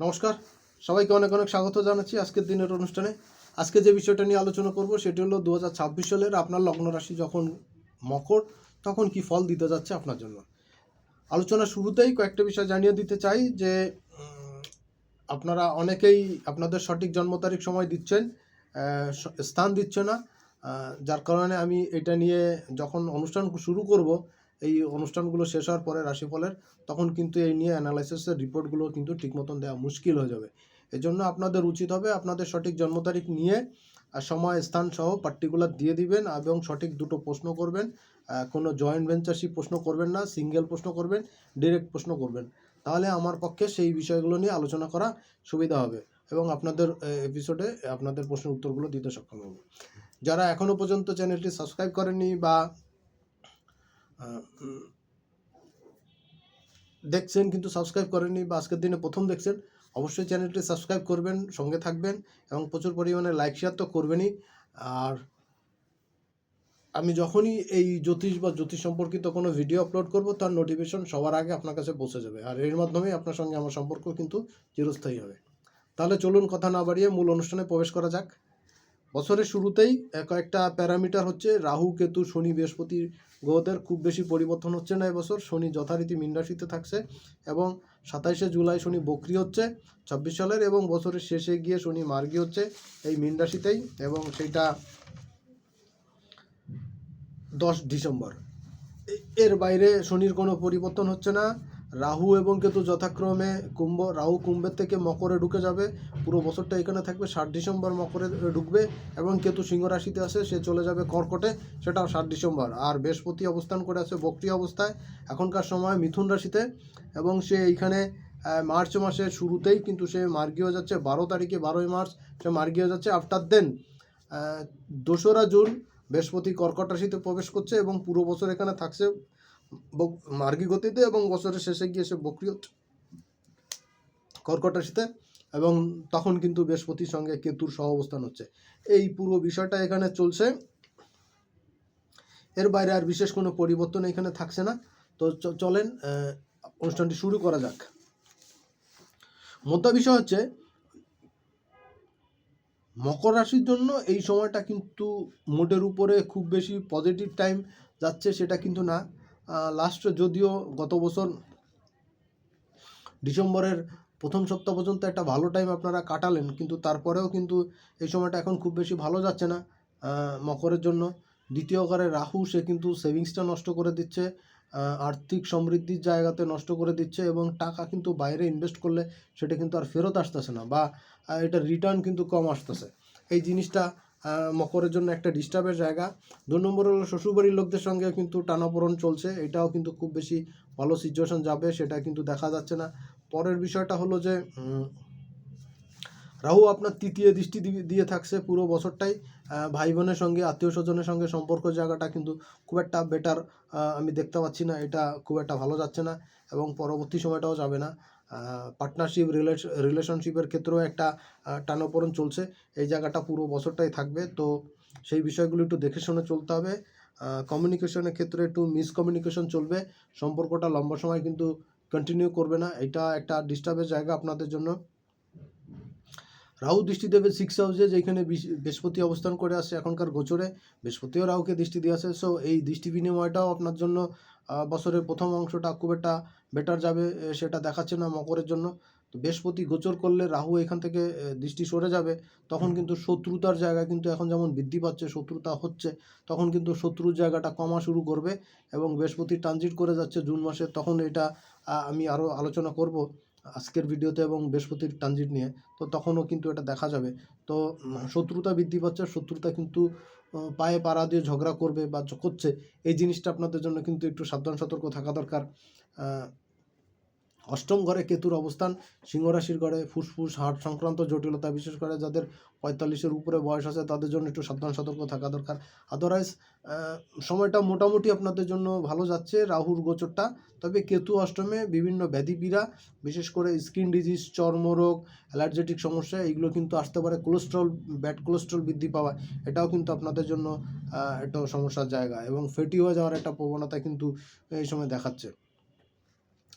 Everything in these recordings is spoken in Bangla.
নমস্কার। সবাইকে অনেক অনেক স্বাগত জানাচ্ছি আজকের দিনের অনুষ্ঠানে। আজকে যে বিষয়টা নিয়ে আলোচনা করব সেটি হলো দু হাজার ছাব্বিশ সালের আপনার লগ্ন রাশি যখন মকর, তখন কি ফল দিতে যাচ্ছে আপনার জন্য? আলোচনা শুরুতেই কয়েকটা বিষয় জানিয়ে দিতে চাই যে আপনারা অনেকেই আপনাদের সঠিক জন্ম তারিখ সময় দিচ্ছেন স্থান দিচ্ছে না। যার কারণে আমি এটা নিয়ে যখন অনুষ্ঠান শুরু করব এই অনুষ্ঠানগুলো শেষ হওয়ার পরে রাশিফলের, তখন কিন্তু এই নিয়ে অ্যানালাইসিসের রিপোর্টগুলো কিন্তু ঠিক মতন দেওয়া মুশকিল হয়ে যাবে। এজন্য আপনাদের উচিত হবে আপনাদের সঠিক জন্ম তারিখ নিয়ে সময়, স্থান সহ পার্টিকুলার দিয়ে দিবেন এবং সঠিক দুটো প্রশ্ন করবেন। কোনো জয়েন্ট ভেঞ্চারশিপ প্রশ্ন করবেন না সিঙ্গেল প্রশ্ন করবেন ডিরেক্ট প্রশ্ন করবেন। তাহলে আমার পক্ষে সেই বিষয়গুলো নিয়ে আলোচনা করা সুবিধা হবে এবং আপনাদের এপিসোডে আপনাদের প্রশ্নের উত্তরগুলো দিতে সক্ষম হব। যারা এখনও পর্যন্ত চ্যানেলটি সাবস্ক্রাইব করেননি বা দেখছেন কিন্তু সাবস্ক্রাইব করেননি বা আজকের দিনে প্রথম দেখছেন, অবশ্যই চ্যানেলটি সাবস্ক্রাইব করবেন, সঙ্গে থাকবেন এবং প্রচুর পরিমাণে লাইক শেয়ার তো করবেনই। আর আমি যখনই এই জ্যোতিষ বা জ্যোতিষ সম্পর্কিত কোনো ভিডিও আপলোড করব, তার নোটিফিকেশন সবার আগে আপনার কাছে পৌঁছে যাবে। আর এর মাধ্যমে আপনার সঙ্গে আমার সম্পর্ক কিন্তু চিরস্থায়ী হবে। তাহলে চলুন কথা না বাড়িয়ে মূল অনুষ্ঠানে প্রবেশ করা যাক। বছরের শুরুতেই কয়েকটা প্যারামিটার হচ্ছে রাহু, কেতু, শনি, বৃহস্পতি, গ্রহদের খুব বেশি পরিবর্তন হচ্ছে না এবছর। শনি যথারীতি মীন থাকছে এবং সাতাইশে জুলাই শনি বক্রি হচ্ছে ছাব্বিশ সালের এবং বছরের শেষে গিয়ে শনি মার্গি হচ্ছে এই মীন রাশিতেই এবং সেইটা দশ ডিসেম্বর। এর বাইরে শনির কোনো পরিবর্তন হচ্ছে না। রাহু এবং কেতু যথাক্রমে কুম্ভ, রাহু কুম্ভের থেকে মকরে ঢুকে যাবে। পুরো বছরটা এখানে থাকবে, ষাট ডিসেম্বর মকরে ঢুকবে এবং কেতু সিংহ রাশিতে আসে, সে চলে যাবে কর্কটে, সেটাও ষাট ডিসেম্বর। আর বৃহস্পতি অবস্থান করে আছে বক্রি অবস্থায়। এখনকার সময় মিথুন রাশিতে এবং সে এইখানে মার্চ মাসের শুরুতেই কিন্তু সে মার্গী হয়ে যাচ্ছে। বারো তারিখে বারোই মার্চ সে মার্গী হয়ে যাচ্ছে। আফটার দেন দোসরা জুন বৃহস্পতি কর্কট রাশিতে প্রবেশ করছে এবং পুরো বছর এখানে থাকছে। মার্গী গতিতে এবং বছরের শেষে গিয়ে সে বক্রি হচ্ছে কর্কট রাশিতে এবং তখন কিন্তু বৃহস্পতির সঙ্গে কেতুর সহ অবস্থান হচ্ছে। এই পুরো বিষয়টা এখানে চলছে। এর বাইরে আর বিশেষ কোনো পরিবর্তন এখানে থাকছে না। তো চলেন অনুষ্ঠানটি শুরু করা যাক। মোদ্দা বিষয় হচ্ছে, মকর রাশির জন্য এই সময়টা কিন্তু মোটের উপরে খুব বেশি পজিটিভ টাইম যাচ্ছে সেটা কিন্তু না। লাস্ট যদিও গত বছর ডিসেম্বরের প্রথম সপ্তাহ পর্যন্ত একটা ভালো টাইম আপনারা কাটালেন, কিন্তু তারপরেও কিন্তু এই সময়টা এখন খুব বেশি ভালো যাচ্ছে না মকরের জন্য। দ্বিতীয় ঘরে রাহু, সে কিন্তু সেভিংসটা নষ্ট করে দিচ্ছে আর্থিক সমৃদ্ধির জায়গাতে নষ্ট করে দিচ্ছে এবং টাকা কিন্তু বাইরে ইনভেস্ট করলে সেটা কিন্তু আর ফেরত আসতেছে না বা এটা রিটার্ন কিন্তু কম আসতেছে। এই জিনিসটা মকরের জন্য একটা ডিস্টার্বের জায়গা। দু নম্বর হলো শ্বশুরবাড়ির লোকদের সঙ্গে কিন্তু টানাপোড়ন চলছে। এটাও কিন্তু খুব বেশি ভালো সিচুয়েশন যাবে, সেটা কিন্তু দেখা যাচ্ছে না। পরের বিষয়টা হলো যে রাহু আপনার তৃতীয় দৃষ্টি দিয়ে থাকছে পুরো বছরটাই। ভাই বোনের সঙ্গে আত্মীয় স্বজনের সঙ্গে সম্পর্ক জায়গাটা কিন্তু খুব একটা বেটার আমি দেখতে পাচ্ছি না। এটা খুব একটা ভালো যাচ্ছে না এবং পরবর্তী সময়টাও যাবে না। পার্টনারশিপ রিলেশনশিপের ক্ষেত্রেও একটা টানাপোড়েন চলছে। এই জায়গাটা পুরো বছরটাই থাকবে। তো সেই বিষয়গুলো একটু দেখে শুনে চলতে হবে। কমিউনিকেশনের ক্ষেত্রে একটু মিসকমিউনিকেশন চলবে। সম্পর্কটা লম্বা সময় কিন্তু কন্টিনিউ করবে না। এটা একটা ডিস্টার্বের জায়গা আপনাদের জন্য। রাহু দৃষ্টি দেবে সিক্স হাউসে যেখানে বৃহস্পতি অবস্থান করে আসছে এখনকার গোচরে, বৃহস্পতিও রাহুকে দৃষ্টি দিয়ে আসে। সো এই দৃষ্টি বিনিময়টাও আপনার জন্য বছরের প্রথম অংশটা খুব একটা বেটার যাবে সেটা দেখাচ্ছে না মকরের জন্য। তো বৃহস্পতি গোচর করলে রাহু এখান থেকে দৃষ্টি সরে যাবে, তখন কিন্তু শত্রুতার জায়গা কিন্তু এখন যেমন বৃদ্ধি পাচ্ছে, শত্রুতা হচ্ছে, তখন কিন্তু শত্রুর জায়গাটা কমা শুরু করবে এবং বৃহস্পতি ট্রানজিট করে যাচ্ছে জুন মাসে, তখন এটা আমি আরও আলোচনা করব আজকের ভিডিওতে এবং বৃহস্পতির ট্রানজিট নিয়ে। তো তখনও কিন্তু এটা দেখা যাবে। তো শত্রুতা বৃদ্ধি পাচ্ছে, শত্রুতা কিন্তু পায়ে পাড়া দিয়ে ঝগড়া করবে বা করছে, এই জিনিসটা আপনাদের জন্য কিন্তু একটু সাবধান, সতর্ক থাকা দরকার। অষ্টম ঘরে কেতুর অবস্থান, সিংহ রাশির ঘরে ফুসফুস হার্ট সংক্রান্ত জটিলতা, বিশেষ করে যাদের পঁয়তাল্লিশের উপরে বয়স আছে, তাদের জন্য একটু সাবধান, সতর্ক থাকা দরকার। আদারওয়াইজ সময়টা মোটামুটি আপনাদের জন্য ভালো যাচ্ছে, রাহুর গোচরটা। তবে কেতু অষ্টমে বিভিন্ন ব্যাধি পীড়া, বিশেষ করে স্কিন ডিজিজ চর্মরোগ অ্যালার্জেটিক সমস্যা, এইগুলো কিন্তু আসতে পারে। কোলেস্ট্রল ব্যাড কোলেস্ট্রল বৃদ্ধি পাওয়া, এটাও কিন্তু আপনাদের জন্য একটা সমস্যার জায়গা। এবং ফেটি হয়ে যাওয়ার একটা প্রবণতা কিন্তু এই সময় দেখাচ্ছে।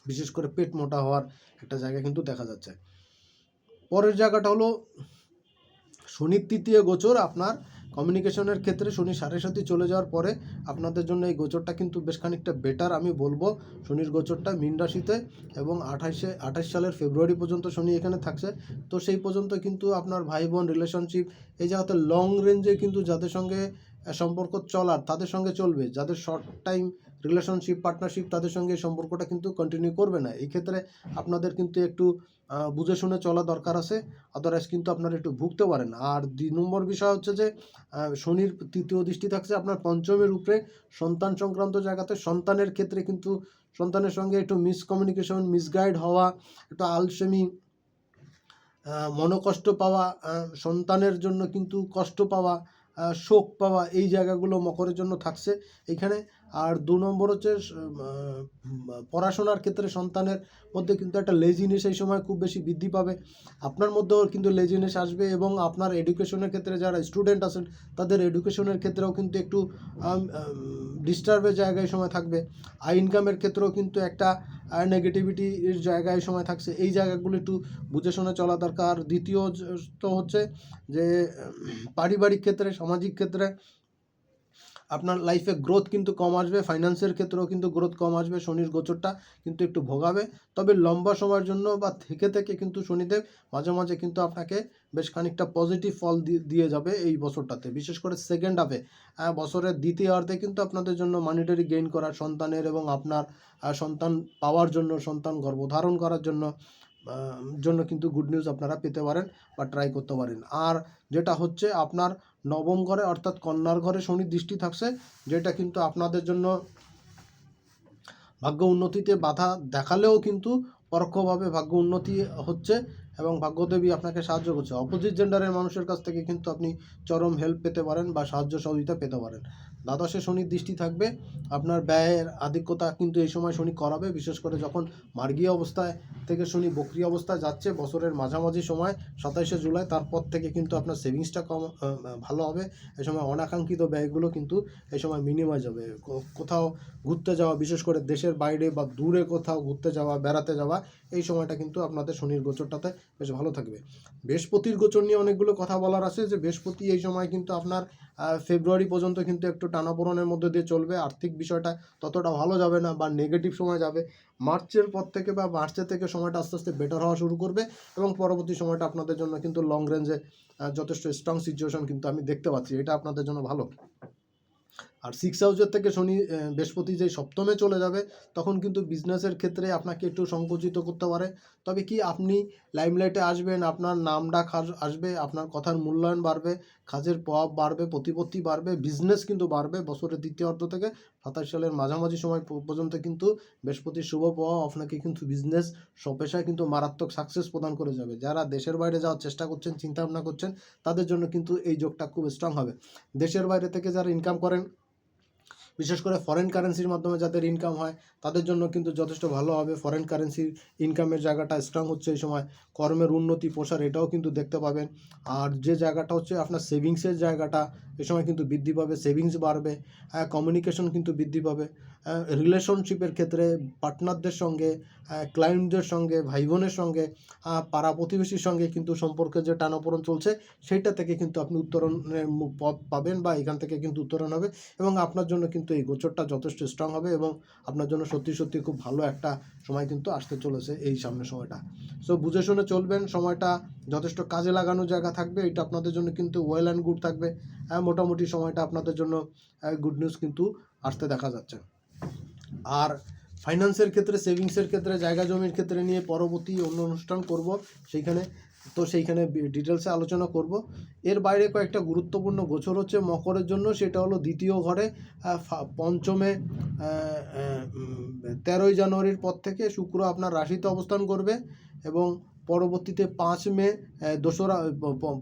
বিশেষ করে পেট মোটা হওয়ার একটা জায়গা কিন্তু দেখা যাচ্ছে। পরের জায়গাটা হলো শনির তৃতীয় গোচর আপনার কমিউনিকেশনের ক্ষেত্রে শনি সাড়ে সাথে চলে যাওয়ার পরে আপনাদের জন্য এই গোচরটা কিন্তু বেশ খানিকটা বেটার আমি বলব। শনির গোচরটা মীন রাশিতে এবং আঠাশে আঠাশ সালের ফেব্রুয়ারি পর্যন্ত শনি এখানে থাকছে। তো সেই পর্যন্ত কিন্তু আপনার ভাই বোন রিলেশনশিপ এই জায়গাতে লং রেঞ্জে কিন্তু যাদের সঙ্গে সম্পর্ক চলার, তাদের সঙ্গে চলবে। যাদের শর্ট টাইম রিলেশনশিপ পার্টনারশিপ তাদের সঙ্গে সম্পর্কটা কিন্তু কন্টিনিউ করবে না। এই ক্ষেত্রে আপনাদের কিন্তু একটু বুঝে শুনে চলা দরকার আছে। আদারওয়াইজ কিন্তু আপনারা একটু ভুগতে পারেন। আর দুই নম্বর বিষয় হচ্ছে যে শনির তৃতীয় দৃষ্টি থাকছে আপনার পঞ্চমের উপরে। সন্তান সংক্রান্ত জায়গাতে সন্তানের ক্ষেত্রে কিন্তু সন্তানের সঙ্গে একটু মিসকমিউনিকেশন মিসগাইড হওয়া, একটু আলসেমি মনোকষ্ট পাওয়া সন্তানের জন্য কিন্তু কষ্ট পাওয়া শোক পাওয়া, এই জায়গাগুলো মকরের জন্য থাকছে। এইখানে আর দু নম্বর হচ্ছে পড়াশোনার ক্ষেত্রে সন্তানের মধ্যে কিন্তু একটা লেজিনেস এই সময় খুব বেশি বৃদ্ধি পাবে। আপনার মধ্যেও কিন্তু লেজিনেস আসবে এবং আপনার এডুকেশনের ক্ষেত্রে যারা স্টুডেন্ট আছেন, তাদের এডুকেশনের ক্ষেত্রেও কিন্তু একটু ডিস্টার্বের জায়গায় সময় থাকবে। আই ইনকামের ক্ষেত্রেও কিন্তু একটা নেগেটিভিটির জায়গায় সময় থাকছে। এই জায়গাগুলো একটু বুঝে শুনে চলা দরকার। দ্বিতীয় তো হচ্ছে যে পারিবারিক ক্ষেত্রে, সামাজিক ক্ষেত্রে আপনার লাইফে গ্রোথ কিন্তু কম আসবে ফাইন্যান্সের ক্ষেত্রেও কিন্তু গ্রোথ কম আসবে, শনির গোচরটা কিন্তু একটু ভোগাবে। তবে লম্বা সময়ের জন্য বা থেকে থেকে কিন্তু শনিদেব মাঝে মাঝে কিন্তু আপনাকে বেশ খানিকটা পজিটিভ ফল দিয়ে যাবে এই বছরটাতে। বিশেষ করে সেকেন্ড হাফে বছরের দ্বিতীয় অর্ধে কিন্তু আপনাদের জন্য মানিটারি গেইন করার সন্তানের এবং আপনার সন্তান পাওয়ার জন্য, সন্তান গর্ভধারণ করার জন্য জন্য কিন্তু গুড নিউজ আপনারা পেতে পারেন বা ট্রাই করতে পারেন। আর যেটা হচ্ছে আপনার নবম ঘরে অর্থাৎ কন্যার ঘরে শনি দৃষ্টি থাকছে, যেটা কিন্তু আপনাদের জন্য ভাগ্য উন্নতিতে বাধা দেখালেও কিন্তু পরোক্ষভাবে ভাগ্য উন্নতি হচ্ছে এবং ভাগ্যদেবী আপনাকে সাহায্য করছে। অপোজিট জেন্ডারের মানুষের কাছ থেকে কিন্তু আপনি চরম হেল্প পেতে পারেন বা সাহায্য সহযোগিতা পেতে পারেন। দ্বাদশে শনির দৃষ্টি থাকবে, আপনার ব্যয়ের আধিক্যতা কিন্তু এই সময় শনি করাবে, বিশেষ করে যখন মার্গীয় অবস্থায় থেকে শনি বক্রি অবস্থায় যাচ্ছে, বছরের মাঝামাঝি সময়, সাতাইশে জুলাই, তারপর থেকে কিন্তু আপনার সেভিংসটা কম ভালো হবে। এই সময় অনাকাঙ্ক্ষিত ব্যয়গুলো কিন্তু এই সময় মিনিমাইজ হবে। কোথাও ঘুরতে যাওয়া, বিশেষ করে দেশের বাইরে বা দূরে কোথাও ঘুরতে যাওয়া, বেড়াতে যাওয়া, এই সময়টা কিন্তু আপনাদের শনির গোচরটাতে বেশ ভালো থাকবে। বৃহস্পতির গোচর নিয়ে অনেকগুলো কথা বলার আছে যে, বৃহস্পতি এই সময় কিন্তু আপনার ফেব্রুয়ারি পর্যন্ত কিন্তু একটু টানাপোড়নের মধ্যে দিয়ে চলবে। আর্থিক বিষয়টা ততটা ভালো যাবে না বা নেগেটিভ সময় যাবে। মার্চের পর থেকে বা মার্চের থেকে সময়টা আস্তে আস্তে বেটার হওয়া শুরু করবে এবং পরবর্তী সময়টা আপনাদের জন্য কিন্তু লং রেঞ্জে যথেষ্ট স্ট্রং সিচুয়েশন কিন্তু আমি দেখতে পাচ্ছি। এটা আপনাদের জন্য ভালো। আর সিক্স হাউসের থেকে শনি বৃহস্পতি যে সপ্তমে চলে যাবে, তখন কিন্তু বিজনেসের ক্ষেত্রে আপনাকে একটু সংকুচিত করতে পারে। তবে কি আপনি লাইমলাইটে আসবেন, আপনার নাম ডাক আসবে, আপনার কথার মূল্যায়ন বাড়বে, কাজের প্রভাব বাড়বে, প্রতিপত্তি বাড়বে বিজনেস কিন্তু বাড়বে বছরের দ্বিতীয় অর্ধ থেকে সাতাশ সালের মাঝামাঝি সময় পর্যন্ত কিন্তু বৃহস্পতির শুভ প্রভাব আপনাকে কিন্তু বিজনেস স্বপেশায় কিন্তু মারাত্মক সাকসেস প্রদান করে যাবে। যারা দেশের বাইরে যাওয়ার চেষ্টা করছেন, চিন্তা ভাবনা করছেন, তাদের জন্য কিন্তু এই যোগটা খুব স্ট্রং হবে। দেশের বাইরে থেকে যারা ইনকাম করেন বিশেষ করে ফরেন কারেন্সির মাধ্যমে যাদের ইনকাম হয়, তাদের জন্য কিন্তু যথেষ্ট ভালো হবে। ফরেন কারেন্সির ইনকামের জায়গাটা স্ট্রং হচ্ছে এই সময়। কর্মের উন্নতি, প্রসার এটাও কিন্তু দেখতে পাবেন। আর যে জায়গাটা হচ্ছে আপনার সেভিংসের জায়গাটা, এ সময় কিন্তু বৃদ্ধি পাবে সেভিংস বাড়বে। হ্যাঁ কমিউনিকেশন কিন্তু বৃদ্ধি পাবে। রিলেশনশিপের ক্ষেত্রে পার্টনারদের সঙ্গে ক্লায়েন্টদের সঙ্গে ভাই বোনের সঙ্গে পাড়া প্রতিবেশীর সঙ্গে কিন্তু সম্পর্কের যে টানাপোড়ন চলছে, সেইটা থেকে কিন্তু আপনি উত্তরণের পথ পাবেন বা এখান থেকে কিন্তু উত্তরণ হবে এবং আপনার জন্য কিন্তু এই গোচরটা যথেষ্ট স্ট্রং হবে এবং আপনার জন্য সত্যি সত্যি খুব ভালো একটা সময় কিন্তু আসতে চলেছে এই সামনের সময়টা। সো বুঝে শুনে চলবেন, সময়টা যথেষ্ট কাজে লাগানো জায়গা থাকবে, এটা আপনাদের জন্য কিন্তু ওয়েল অ্যান্ড গুড থাকবে। হ্যাঁ মোটামুটি সময়টা আপনাদের জন্য গুড নিউজ কিন্তু আসতে দেখা যাচ্ছে। আর ফাইন্যান্সের ক্ষেত্রে, সেভিংসের ক্ষেত্রে, জায়গা জমির ক্ষেত্রে নিয়ে পরবর্তী অন্য অনুষ্ঠান করব। সেইখানে, তো সেইখানে ডিটেলসে আলোচনা করব। এর বাইরে কয়েকটা গুরুত্বপূর্ণ গোচর হচ্ছে মকরের জন্য। সেটা হলো দ্বিতীয় ঘরে পঞ্চমে তেরোই জানুয়ারির পর থেকে শুক্র আপনার রাশিতে অবস্থান করবে এবং পরবর্তীতে পাঁচ মে দোসরা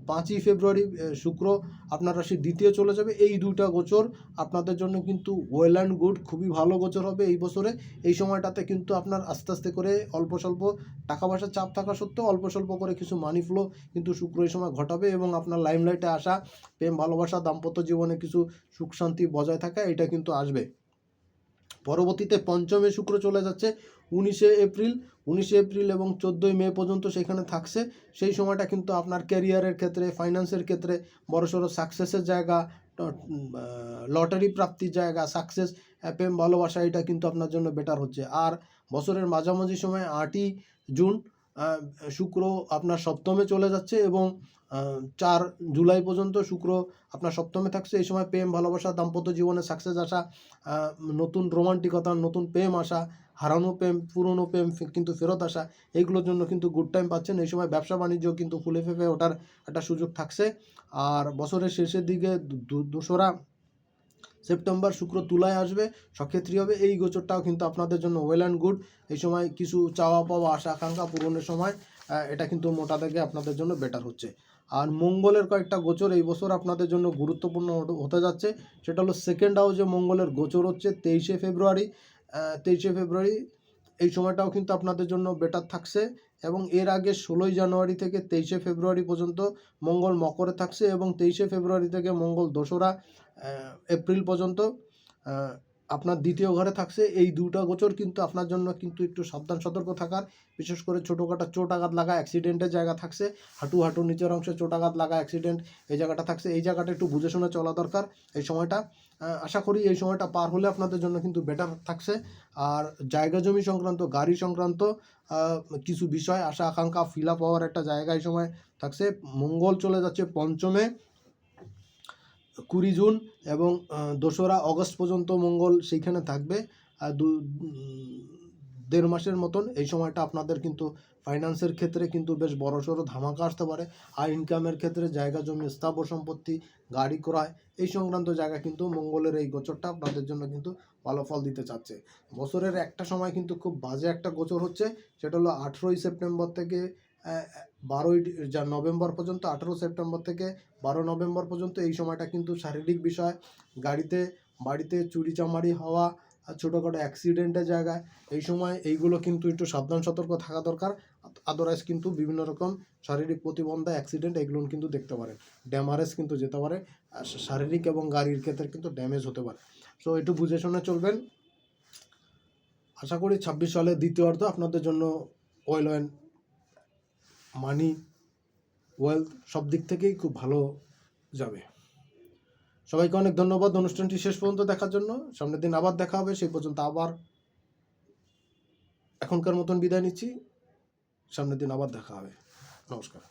পাঁচই ফেব্রুয়ারি শুক্র আপনার রাশি দ্বিতীয় চলে যাবে। এই দুইটা গোচর আপনাদের জন্য কিন্তু ওয়েল অ্যান্ড গুড খুবই ভালো গোচর হবে এই বছরে। এই সময়টাতে কিন্তু আপনার আস্তে আস্তে করে অল্প স্বল্প টাকা পয়সার চাপ থাকা সত্ত্বেও অল্প স্বল্প করে কিছু মানি ফ্লো কিন্তু শুক্র এই সময় ঘটাবে এবং আপনার লাইমলাইটে আসা, প্রেম, ভালোবাসা, দাম্পত্য জীবনে কিছু সুখ শান্তি বজায় থাকা, এটা কিন্তু আসবে। পরবর্তীতে পঞ্চমে শুক্র চলে যাচ্ছে। উনিশে এপ্রিল উনিশে এপ্রিল এবং চোদ্দোই মে পর্যন্ত সেখানে থাকছে। সেই সময়টা কিন্তু আপনার ক্যারিয়ারের ক্ষেত্রে, ফাইন্যান্সের ক্ষেত্রে বড়সড় সাকসেসের জায়গা লটারি প্রাপ্তির জায়গা সাকসেস প্রেম ভালোবাসা, এটা কিন্তু আপনার জন্য বেটার হচ্ছে। আর বছরের মাঝামাঝি সময় আটই জুন শুক্র আপনার সপ্তমে চলে যাচ্ছে এবং চার জুলাই পর্যন্ত শুক্র আপনার সপ্তমে থাকছে। এই সময় প্রেম, ভালোবাসা, দাম্পত্য জীবনে সাকসেস আসা নতুন রোমান্টিকতা নতুন প্রেম আসা হারানো প্রেম, পুরনো প্রেম কিন্তু ফেরত আসা, এইগুলোর জন্য কিন্তু গুড টাইম পাচ্ছেন। এই সময় ব্যবসা বাণিজ্য কিন্তু ফুলে ফেপে ওঠার একটা সুযোগ থাকছে। আর বছরের শেষের দিকে দোসরা সেপ্টেম্বর শুক্র তুলায় আসবে, সক্ষেত্রী হবে। এই গোচরটাও কিন্তু আপনাদের জন্য ওয়েল অ্যান্ড গুড এই সময় কিছু চাওয়া পাওয়া, আশা আকাঙ্ক্ষা পূরণের সময় এটা কিন্তু মোটা থেকে আপনাদের জন্য বেটার হচ্ছে। আর মঙ্গলের কয়েকটা গোচর এই বছর আপনাদের জন্য গুরুত্বপূর্ণ হতে যাচ্ছে। সেটা হলো সেকেন্ড হাউসে মঙ্গলের গোচর হচ্ছে তেইশে ফেব্রুয়ারি। তেইশে ফেব্রুয়ারি, এই সময়টাও কিন্তু আপনাদের জন্য বেটার থাকছে এবং এর আগে ষোলোই জানুয়ারি থেকে তেইশে ফেব্রুয়ারি পর্যন্ত মঙ্গল মকরে থাকছে এবং তেইশে ফেব্রুয়ারি থেকে মঙ্গল দোসরা এপ্রিল পর্যন্ত আপনার দ্বিতীয় ঘরে থাকছে। এই দুটা গোচর কিন্তু আপনার জন্য কিন্তু একটু সাবধান, সতর্ক থাকার। বিশেষ করে ছোটোখাটো চোট আঘাত লাগা অ্যাক্সিডেন্টের জায়গা থাকছে। হাঁটু হাঁটু নিচের অংশে চোট আঘাত লাগা অ্যাক্সিডেন্ট এই জায়গাটা থাকছে। এই জায়গাটা একটু বুঝে শুনে চলা দরকার এই সময়টা। আশা করি এই সময়টা পার হলে আপনাদের জন্য কিন্তু বেটার থাকছে। আর জায়গা জমি সংক্রান্ত, গাড়ি সংক্রান্ত কিছু বিষয়, আশা, আকাঙ্ক্ষা ফিল আপ হওয়ার একটা জায়গা এই সময় থাকছে। মঙ্গল চলে যাচ্ছে পঞ্চমে, কুড়ি জুন এবং দোসরা অগস্ট পর্যন্ত মঙ্গল সেইখানে থাকবে। আর দু দেড় মাসের মতন, এই সময়টা আপনাদের কিন্তু ফাইন্যান্সের ক্ষেত্রে কিন্তু বেশ বড়সড় ধামাকা আসতে পারে। আর ইনকামের ক্ষেত্রে জায়গা জমি, স্থাবর সম্পত্তি, গাড়ি ক্রয়, এই সংক্রান্ত জায়গা কিন্তু মঙ্গলের এই গোচরটা আপনাদের জন্য কিন্তু ভালো ফল দিতে চাচ্ছে। বছরের একটা সময় কিন্তু খুব বাজে একটা গোচর হচ্ছে, সেটা হলো আঠেরোই সেপ্টেম্বর থেকে বারোই যা নভেম্বর পর্যন্ত আঠেরো সেপ্টেম্বর থেকে বারো নভেম্বর পর্যন্ত এই সময়টা কিন্তু শারীরিক বিষয়, গাড়িতে, বাড়িতে চুরি চামারি হওয়া ছোটোখাটো অ্যাক্সিডেন্টের জায়গায়, এই সময় এইগুলো কিন্তু একটু সাবধান, সতর্ক থাকা দরকার। আদারওয়াইজ কিন্তু বিভিন্ন রকম শারীরিক প্রতিবন্ধা অ্যাক্সিডেন্ট এগুলো কিন্তু দেখতে পারে ড্যামারেজ কিন্তু যেতে পারে। শারীরিক এবং গাড়ির ক্ষেত্রে কিন্তু ড্যামেজ হতে পারে। সো একটু বুঝে শুনে চলবেন। আশা করি ছাব্বিশ সালের দ্বিতীয়ার্ধ আপনাদের জন্য ওয়েল অ্যান্ড মানি ওয়েলথ সব দিক থেকেই খুব ভালো যাবে। সবাইকে অনেক ধন্যবাদ। অনুষ্ঠানটি শেষ পর্যন্ত দেখার জন্য। সামনের দিন আবার দেখা হবে, সেই পর্যন্ত আবার এখনকার মতন বিদায় নিচ্ছি। সামনের দিন আবার দেখা হবে। নমস্কার।